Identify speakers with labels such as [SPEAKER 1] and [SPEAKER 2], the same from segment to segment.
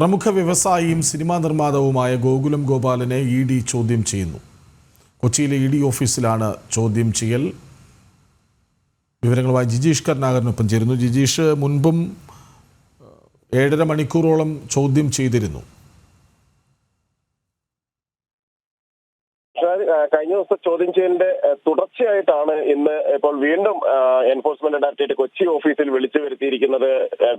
[SPEAKER 1] പ്രമുഖ വ്യവസായിയും സിനിമാ നിർമ്മാതാവുമായ ഗോകുലം ഗോപാലനെ ഇ ഡി ചോദ്യം ചെയ്യുന്നു. കൊച്ചിയിലെ ഇ ഡി ഓഫീസിലാണ് ചോദ്യം ചെയ്യൽ. വിവരങ്ങളുമായി ജിജീഷ് കരുണാകരനൊപ്പം ചേരുന്നു. ജിജീഷ് മുൻപും ഏഴര മണിക്കൂറോളം ചോദ്യം ചെയ്തിരുന്നു.
[SPEAKER 2] കഴിഞ്ഞ ദിവസം ചോദ്യം ചെയ്യലിന്റെ തുടർച്ചയായിട്ടാണ് ഇന്ന് ഇപ്പോൾ വീണ്ടും എൻഫോഴ്സ്മെന്റ് ഡയറക്ടറേറ്റ് കൊച്ചി ഓഫീസിൽ വിളിച്ചു വരുത്തിയിരിക്കുന്നത്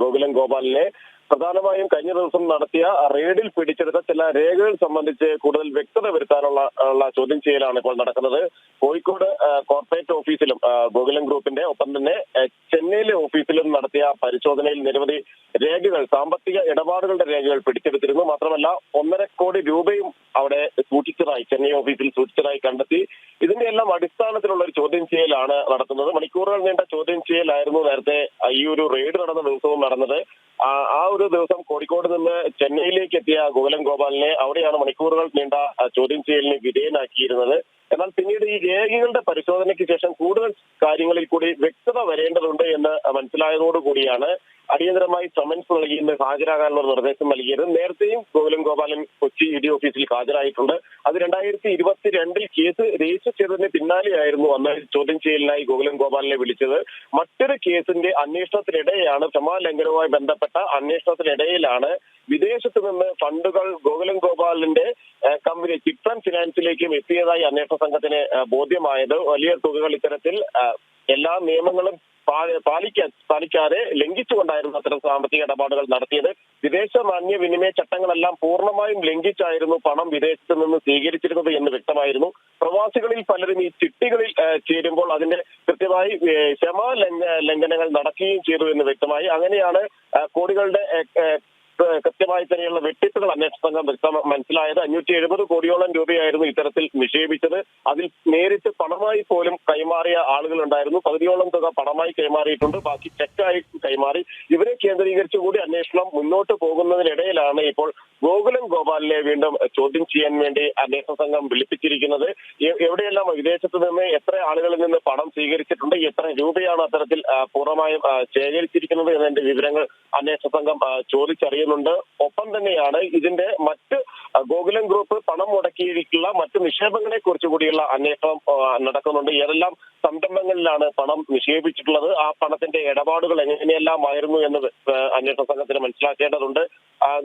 [SPEAKER 2] ഗോകുലം ഗോപാലിനെ. പ്രധാനമായും കഴിഞ്ഞ ദിവസം നടത്തിയ റെയ്ഡിൽ പിടിച്ചെടുത്ത ചില രേഖകൾ സംബന്ധിച്ച് കൂടുതൽ വ്യക്തത വരുത്താനുള്ള ഉള്ള ചോദ്യം ചെയ്യലാണ് ഇപ്പോൾ നടക്കുന്നത്. കോഴിക്കോട് കോർപ്പറേറ്റ് ഓഫീസിലും ഗോകുലം ഗ്രൂപ്പിന്റെ ഒപ്പം തന്നെ ചെന്നൈയിലെ ഓഫീസിലും നടത്തിയ പരിശോധനയിൽ നിരവധി രേഖകൾ സാമ്പത്തിക ഇടപാടുകളുടെ രേഖകൾ പിടിച്ചെടുത്തിരുന്നു. മാത്രമല്ല ഒന്നര കോടി രൂപയും അവിടെ സൂക്ഷിച്ചതായി ചെന്നൈ ഓഫീസിൽ സൂക്ഷിച്ചതായി കണ്ടെത്തി. ഇതിന്റെ എല്ലാം അടിസ്ഥാനത്തിലുള്ള ഒരു ചോദ്യം ചെയ്യലാണ് നടക്കുന്നത്. മണിക്കൂറുകൾ നീണ്ട ചോദ്യം ചെയ്യലായിരുന്നു നേരത്തെ ഈ ഒരു റെയ്ഡ് നടന്ന ദിവസവും നടന്നത്. ആ ഒരു ദിവസം കോഴിക്കോട് നിന്ന് ചെന്നൈയിലേക്ക് എത്തിയ ഗോകുലം ഗോപാലിനെ അവിടെയാണ് മണിക്കൂറുകൾ നീണ്ട ചോദ്യം ചെയ്യലിന് വിധേയനാക്കിയിരുന്നത്. എന്നാൽ പിന്നീട് ഈ രേഖകളുടെ പരിശോധനയ്ക്ക് ശേഷം കൂടുതൽ കാര്യങ്ങളിൽ കൂടി വ്യക്തത വരേണ്ടതുണ്ട് എന്ന് മനസ്സിലായതോടുകൂടിയാണ് അടിയന്തരമായി സമൻസ് നൽകി ഇന്ന് ഹാജരാകാനുള്ള നിർദ്ദേശം നൽകിയത്. നേരത്തെയും ഗോകുലം ഗോപാലൻ കൊച്ചി ഇ ഡി ഓഫീസിൽ ഹാജരായിട്ടുണ്ട്. അത് രണ്ടായിരത്തി ഇരുപത്തിരണ്ടിൽ കേസ് രജിസ്റ്റർ ചെയ്തതിന് പിന്നാലെയായിരുന്നു അന്ന് ചോദ്യം ചെയ്യലിനായി ഗോകുലം ഗോപാലിനെ വിളിച്ചത്. മറ്റൊരു കേസിന്റെ അന്വേഷണത്തിനിടെയാണ് ക്ഷമാലംഘനവുമായി ബന്ധപ്പെട്ട അന്വേഷണത്തിനിടയിലാണ് വിദേശത്ത് നിന്ന് ഫണ്ടുകൾ ഗോകുലം ഗോപാലിന്റെ കമ്പനി ചിത്രം ഫിനാൻസിലേക്കും എത്തിയതായി അന്വേഷണ സംഘത്തിന് ബോധ്യമായത്. വലിയ തുകകൾ ഇത്തരത്തിൽ എല്ലാ നിയമങ്ങളും പാലിക്കാൻ പാലിക്കാതെ ലംഘിച്ചുകൊണ്ടായിരുന്നു അത്തരം സാമ്പത്തിക ഇടപാടുകൾ നടത്തിയത്. വിദേശ നാണ്യവിനിമയ ചട്ടങ്ങളെല്ലാം പൂർണമായും ലംഘിച്ചായിരുന്നു പണം വിദേശത്ത് നിന്ന് സ്വീകരിച്ചിരുന്നത് എന്ന് വ്യക്തമായിരുന്നു. പ്രവാസികളിൽ പലരും ഈ ചിട്ടികളിൽ ചേരുമ്പോൾ അതിന്റെ കൃത്യമായി ക്ഷമാ ലംഘനങ്ങൾ നടക്കുകയും ചെയ്തു എന്ന് വ്യക്തമായി. അങ്ങനെയാണ് കോടികളുടെ കൃത്യമായി തന്നെയുള്ള വെട്ടിപ്പുകൾ അന്വേഷണ സംഘം മനസ്സിലായത്. അഞ്ഞൂറ്റി എഴുപത് കോടിയോളം രൂപയായിരുന്നു ഇത്തരത്തിൽ നിക്ഷേപിച്ചത്. അതിൽ നേരിട്ട് പണമായി പോലും കൈമാറിയ ആളുകൾ ഉണ്ടായിരുന്നു പകുതിയോളം തുക പണമായി കൈമാറിയിട്ടുണ്ട്. ബാക്കി ചെക്കായി കൈമാറി. ഇവരെ കേന്ദ്രീകരിച്ചുകൂടി അന്വേഷണം മുന്നോട്ട് പോകുന്നതിനിടയിലാണ് ഇപ്പോൾ ഗോകുലം ഗോപാലിനെ വീണ്ടും ചോദ്യം ചെയ്യാൻ വേണ്ടി അന്വേഷണ സംഘം വിളിപ്പിച്ചിരിക്കുന്നത്. എവിടെയെല്ലാം വിദേശത്ത് നിന്ന് എത്ര ആളുകളിൽ നിന്ന് പണം സ്വീകരിച്ചിട്ടുണ്ട് എത്ര രൂപയാണ് അത്തരത്തിൽ പൂർണമായും ശേഖരിച്ചിരിക്കുന്നത് എന്നതിന്റെ വിവരങ്ങൾ അന്വേഷണ സംഘം ആ, ചോദിച്ചറിയുന്നുണ്ട് ഒപ്പം തന്നെയാണ് ഇതിന്റെ മറ്റ് ഗോകുലം ഗ്രൂപ്പ് പണം മുടക്കിയിട്ടുള്ള മറ്റ് നിക്ഷേപങ്ങളെ കുറിച്ച് കൂടിയുള്ള അന്വേഷണം നടക്കുന്നുണ്ട്. ഏതെല്ലാം സംരംഭങ്ങളിലാണ് പണം നിക്ഷേപിച്ചിട്ടുള്ളത്. ആ പണത്തിന്റെ ഇടപാടുകൾ എങ്ങനെയെല്ലാം ആയിരുന്നു എന്നത് അന്വേഷണ സംഘത്തിന് മനസ്സിലാക്കേണ്ടതുണ്ട്.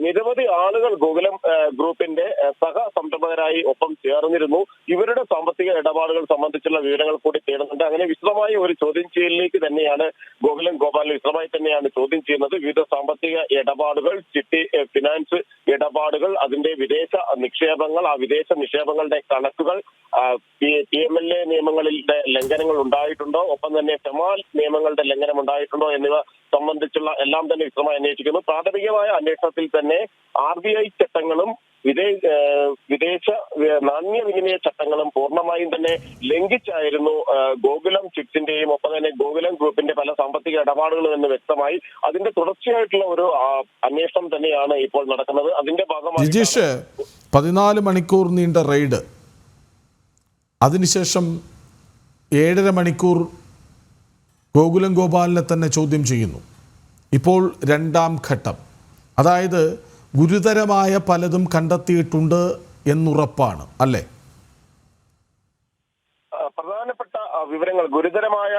[SPEAKER 2] നിരവധി ആളുകൾ ഗോകുലം ഗ്രൂപ്പിന്റെ സഹ സംരംഭകരായി ഒപ്പം ചേർന്നിരുന്നു. ഇവരുടെ സാമ്പത്തിക ഇടപാടുകൾ സംബന്ധിച്ചുള്ള വിവരങ്ങൾ കൂടി തേടുന്നുണ്ട്. അങ്ങനെ വിശദമായ ഒരു ചോദ്യം ചെയ്യലിലേക്ക് തന്നെയാണ് ഗോകുലം ഗോപാലിന് വിശദമായി തന്നെയാണ് ചോദ്യം ചെയ്യുന്നത്. വിവിധ സാമ്പത്തിക ഇടപാടുകൾ ചിട്ടി ഫിനാൻസ് ഇടപാടുകൾ അതിന്റെ വിദേശ നിക്ഷേപങ്ങൾ ആ വിദേശ നിക്ഷേപങ്ങളുടെ കണക്കുകൾ പി എം എൽ എ നിയമങ്ങളിലെ ലംഘനങ്ങൾ ഉണ്ടായിട്ടുണ്ടോ? ഒപ്പം തന്നെ ഫെമാൽ നിയമങ്ങളുടെ ലംഘനം ഉണ്ടായിട്ടുണ്ടോ? എന്നിവ സംബന്ധിച്ചുള്ള എല്ലാം തന്നെ വിശദമായി അന്വേഷിക്കുന്നു. പ്രാഥമികമായ അന്വേഷണത്തിൽ തന്നെ ആർ ബി ഐ ചട്ടങ്ങളും വിദേശ വിദേശ നാണ്യവിനിമയ ചട്ടങ്ങളും പൂർണമായും തന്നെ ലംഘിച്ചായിരുന്നു ഗോകുലം ചിപ്സിന്റെയും ഒപ്പം തന്നെ ഗോകുലം ഗ്രൂപ്പിന്റെ പല സാമ്പത്തിക ഇടപാടുകളും എന്ന് വ്യക്തമായി അതിന്റെ തുടർച്ചയായിട്ടുള്ള ഒരു അന്വേഷണം തന്നെയാണ് ഇപ്പോൾ നടക്കുന്നത്. അതിന്റെ ഭാഗമായി
[SPEAKER 1] ജിജീഷ് പതിനാല് മണിക്കൂർ നീണ്ട റെയ്ഡ്. അതിനുശേഷം ഏഴര മണിക്കൂർ ഗോകുലം ഗോപാലിനെ തന്നെ ചോദ്യം ചെയ്യുന്നു. ഇപ്പോൾ രണ്ടാം ഘട്ടം. അതായത് ഗുരുതരമായ പലതും കണ്ടെത്തിയിട്ടുണ്ട് എന്നുറപ്പാണ് അല്ലേ?
[SPEAKER 2] പ്രധാനപ്പെട്ട വിവരങ്ങൾ ഗുരുതരമായ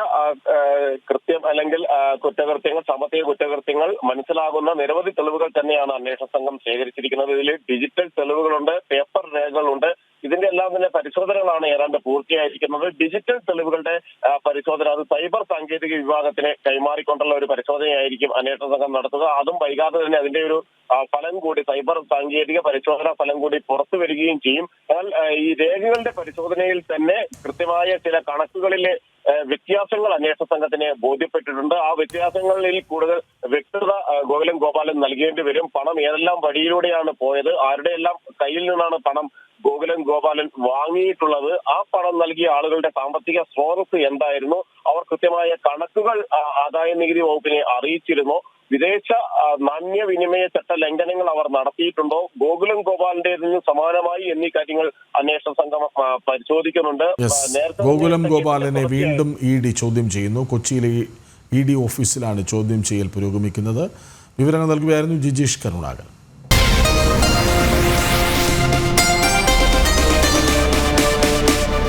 [SPEAKER 2] കൃത്യം അല്ലെങ്കിൽ കുറ്റകൃത്യങ്ങൾ സാമ്പത്തിക കുറ്റകൃത്യങ്ങൾ മനസ്സിലാകുന്ന നിരവധി തെളിവുകൾ തന്നെയാണ് അന്വേഷണ സംഘം ശേഖരിച്ചിരിക്കുന്നത്. ഇതിൽ ഡിജിറ്റൽ തെളിവുകളുണ്ട് പേപ്പർ രേഖകളുണ്ട് ഇതിന്റെ എല്ലാം തന്നെ പരിശോധനകളാണ് ഏതാണ്ട് പൂർത്തിയായിരിക്കുന്നത്. ഡിജിറ്റൽ തെളിവുകളുടെ പരിശോധന അത് സൈബർ സാങ്കേതിക വിഭാഗത്തിന് കൈമാറിക്കൊണ്ടുള്ള ഒരു പരിശോധനയായിരിക്കും അന്വേഷണ സംഘം നടത്തുക. അതും വൈകാതെ തന്നെ അതിന്റെ ഒരു ഫലം കൂടി സൈബർ സാങ്കേതിക പരിശോധന ഫലം കൂടി പുറത്തു വരികയും ചെയ്യും. എന്നാൽ ഈ രേഖകളുടെ പരിശോധനയിൽ തന്നെ കൃത്യമായ ചില കണക്കുകളിലെ വ്യത്യാസങ്ങൾ അന്വേഷണ സംഘത്തിന് ബോധ്യപ്പെട്ടിട്ടുണ്ട്. ആ വ്യത്യാസങ്ങളിൽ കൂടുതൽ വ്യക്തത ഗോകുലം ഗോപാലൻ നൽകേണ്ടി വരും. പണം ഏതെല്ലാം വഴിയിലൂടെയാണ് പോയത്? ആരുടെയെല്ലാം കയ്യിൽ നിന്നാണ് പണം ഗോകുലം ഗോപാലൻ വാങ്ങിയിട്ടുള്ളത് ആ പണം നൽകിയ ആളുകളുടെ സാമ്പത്തിക സ്രോതസ് എന്തായിരുന്നു? അവർ കൃത്യമായ കണക്കുകൾ ആദായ നികുതി വകുപ്പിനെ അറിയിച്ചിരുന്നോ. വിദേശ നാണ്യവിനിമയ ചട്ട ലംഘനങ്ങൾ അവർ നടത്തിയിട്ടുണ്ടോ? ഗോകുലം ഗോപാലിന്റേതിന് സമാനമായി എന്നീ കാര്യങ്ങൾ അന്വേഷണ സംഘം പരിശോധിക്കുന്നുണ്ട്. നേരത്തെ
[SPEAKER 1] ഗോകുലം ഗോപാലനെ വീണ്ടും ഇ ഡി ചോദ്യം ചെയ്യുന്നു. കൊച്ചിയിലെ ഇ ഡി ഓഫീസിലാണ് ചോദ്യം ചെയ്യൽ പുരോഗമിക്കുന്നത്. വിവരങ്ങൾ നൽകുകയായിരുന്നു ജിജീഷ് കരുണാകരൻ.